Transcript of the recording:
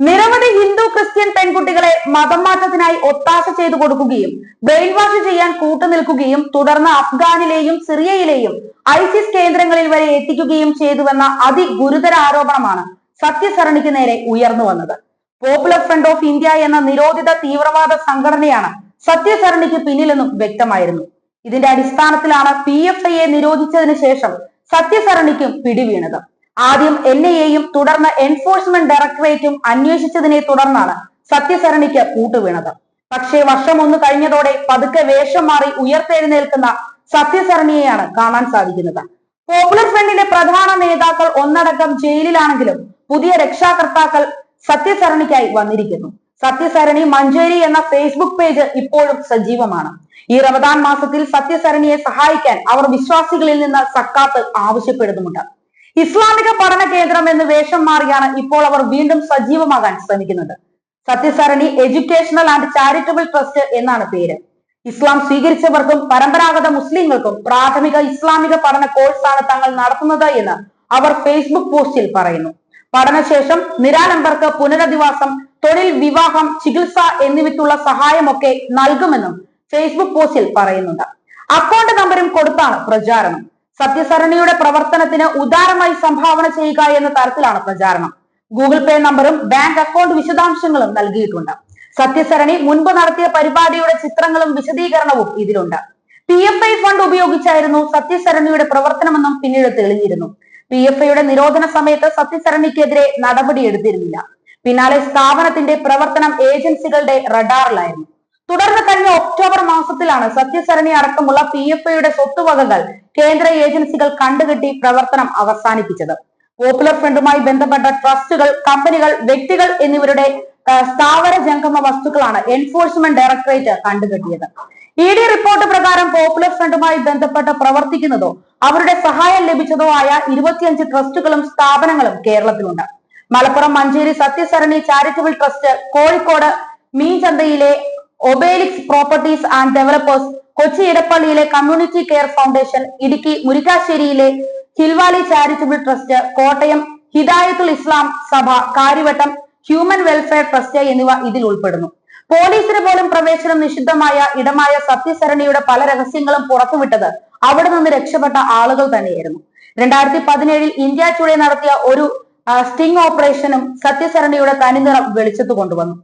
നിരവധി ഹിന്ദു ക്രിസ്ത്യൻ പെൺകുട്ടികളെ മതം മാറ്റത്തിനായി ഒത്താശ ചെയ്തു കൊടുക്കുകയും ബ്രെയിൻ വാഷ് ചെയ്യാൻ കൂട്ടുനിൽക്കുകയും തുടർന്ന് അഫ്ഗാനിലെയും സിറിയയിലെയും ഐസിസ് കേന്ദ്രങ്ങളിൽ വരെ എത്തിക്കുകയും ചെയ്തുവെന്ന അതിഗുരുതര ആരോപണമാണ് സത്യസരണിക്ക് നേരെ ഉയർന്നു വന്നത്. പോപ്പുലർ ഫ്രണ്ട് ഓഫ് ഇന്ത്യ എന്ന നിരോധിത തീവ്രവാദ സംഘടനയാണ് സത്യസരണിക്ക് പിന്നിലെന്നും വ്യക്തമായിരുന്നു. ഇതിന്റെ അടിസ്ഥാനത്തിലാണ് പി എഫ് ഐയെ നിരോധിച്ചതിന് ശേഷം സത്യസരണിക്കും പിടിവീണത്. ആദ്യം എൻ ഐ എയും തുടർന്ന് എൻഫോഴ്സ്മെന്റ് ഡയറക്ടറേറ്റും അന്വേഷിച്ചതിനെ തുടർന്നാണ് സത്യസരണിക്ക് കൂട്ടുവീണത്. പക്ഷേ വർഷം ഒന്ന് കഴിഞ്ഞതോടെ പതുക്കെ വേഷം മാറി ഉയർത്തെഴുന്നേൽക്കുന്ന സത്യസരണിയെയാണ് കാണാൻ സാധിക്കുന്നത്. പോപ്പുലർ ഫ്രണ്ടിന്റെ പ്രധാന നേതാക്കൾ ഒന്നടക്കം ജയിലിലാണെങ്കിലും പുതിയ രക്ഷാകർത്താക്കൾ സത്യസരണിക്കായി വന്നിരിക്കുന്നു. സത്യസരണി മഞ്ചേരി എന്ന ഫേസ്ബുക്ക് പേജ് ഇപ്പോഴും സജീവമാണ്. ഈ റമദാൻ മാസത്തിൽ സത്യസരണിയെ സഹായിക്കാൻ അവർ വിശ്വാസികളിൽ നിന്ന് സക്കാത്ത് ആവശ്യപ്പെടുന്നുമുണ്ട്. ഇസ്ലാമിക പഠന കേന്ദ്രം എന്ന് വേഷം മാറിയാണ് ഇപ്പോൾ അവർ വീണ്ടും സജീവമാകാൻ ശ്രമിക്കുന്നത്. Sathyasarani educational and charitable trust എന്നാണ് പേര്. ഇസ്ലാം സ്വീകരിച്ചവർക്കും പരമ്പരാഗത മുസ്ലിങ്ങൾക്കും പ്രാഥമിക ഇസ്ലാമിക പഠന കോഴ്സാണ് തങ്ങൾ നടത്തുന്നത് എന്ന് അവർ ഫേസ്ബുക്ക് പോസ്റ്റിൽ പറയുന്നു. പഠനശേഷം നിരാലംബർക്ക് പുനരധിവാസം തൊഴിൽ വിവാഹം ചികിത്സ എന്നിവയ്ക്കുള്ള സഹായമൊക്കെ നൽകുമെന്നും ഫേസ്ബുക്ക് പോസ്റ്റിൽ പറയുന്നുണ്ട്. അക്കൗണ്ട് നമ്പരും കൊടുത്താണ് പ്രചാരണം സത്യസരണിയുടെ പ്രവർത്തനത്തിന് ഉദാരമായി സംഭാവന ചെയ്യുക എന്ന തരത്തിലാണ് പ്രചാരണം. ഗൂഗിൾ പേ നമ്പറും ബാങ്ക് അക്കൗണ്ട് വിശദാംശങ്ങളും നൽകിയിട്ടുണ്ട്. സത്യസരണി മുൻപ് നടത്തിയ പരിപാടിയുടെ ചിത്രങ്ങളും വിശദീകരണവും ഇതിലുണ്ട്. പി എഫ് ഐ ഫണ്ട് ഉപയോഗിച്ചായിരുന്നു സത്യസരണിയുടെ പ്രവർത്തനമെന്നും പിന്നീട് തെളിഞ്ഞിരുന്നു. പി എഫ് ഐയുടെ നിരോധന സമയത്ത് സത്യസരണിക്കെതിരെ നടപടിയെടുത്തിരുന്നില്ല. പിന്നാലെ സ്ഥാപനത്തിന്റെ പ്രവർത്തനം ഏജൻസികളുടെ റഡാറിലായിരുന്നു. തുടർന്ന് കഴിഞ്ഞ ഒക്ടോബർ മാസത്തിലാണ് സത്യസരണി അടക്കമുള്ള പി എഫ് ഐയുടെ സ്വത്തുവകകൾ കേന്ദ്ര ഏജൻസികൾ കണ്ടുകെട്ടി പ്രവർത്തനം അവസാനിപ്പിച്ചത്. പോപ്പുലർ ഫ്രണ്ടുമായി ബന്ധപ്പെട്ട ട്രസ്റ്റുകൾ കമ്പനികൾ വ്യക്തികൾ എന്നിവരുടെ സ്ഥാവര ജംഗമ വസ്തുക്കളാണ് എൻഫോഴ്സ്മെന്റ് ഡയറക്ടറേറ്റ് കണ്ടുകെട്ടിയത്. ഇ ഡി റിപ്പോർട്ട് പ്രകാരം പോപ്പുലർ ഫ്രണ്ടുമായി ബന്ധപ്പെട്ട് പ്രവർത്തിക്കുന്നതോ അവരുടെ സഹായം ലഭിച്ചതോ ആയ ഇരുപത്തിയഞ്ച് ട്രസ്റ്റുകളും സ്ഥാപനങ്ങളും കേരളത്തിലുണ്ട്. Malappuram Manjeri Sathyasarani charitable trust Kozhikode മീൻചന്തയിലെ Obelix properties and developers Kochi ഇടപ്പള്ളിയിലെ community care foundation Idukki മുരിക്കാശ്ശേരിയിലെ Hill Valley charitable trust Kottayam Hidayathul Islam Sabha Karyavattom human welfare trust എന്നിവ ഇതിൽ ഉൾപ്പെടുന്നു. പോലീസിന് പോലും പ്രവേശനം നിഷിദ്ധമായ ഇടമായ സത്യസരണിയുടെ പല രഹസ്യങ്ങളും പുറത്തുവിട്ടത് അവിടെ നിന്ന് രക്ഷപ്പെട്ട ആളുകൾ തന്നെയായിരുന്നു. രണ്ടായിരത്തി പതിനേഴിൽ ഇന്ത്യ ടുഡേ നടത്തിയ ഒരു സ്റ്റിംഗ് ഓപ്പറേഷനും സത്യസരണിയുടെ തനിനിറം വെളിച്ചത്ത് കൊണ്ടുവന്നു.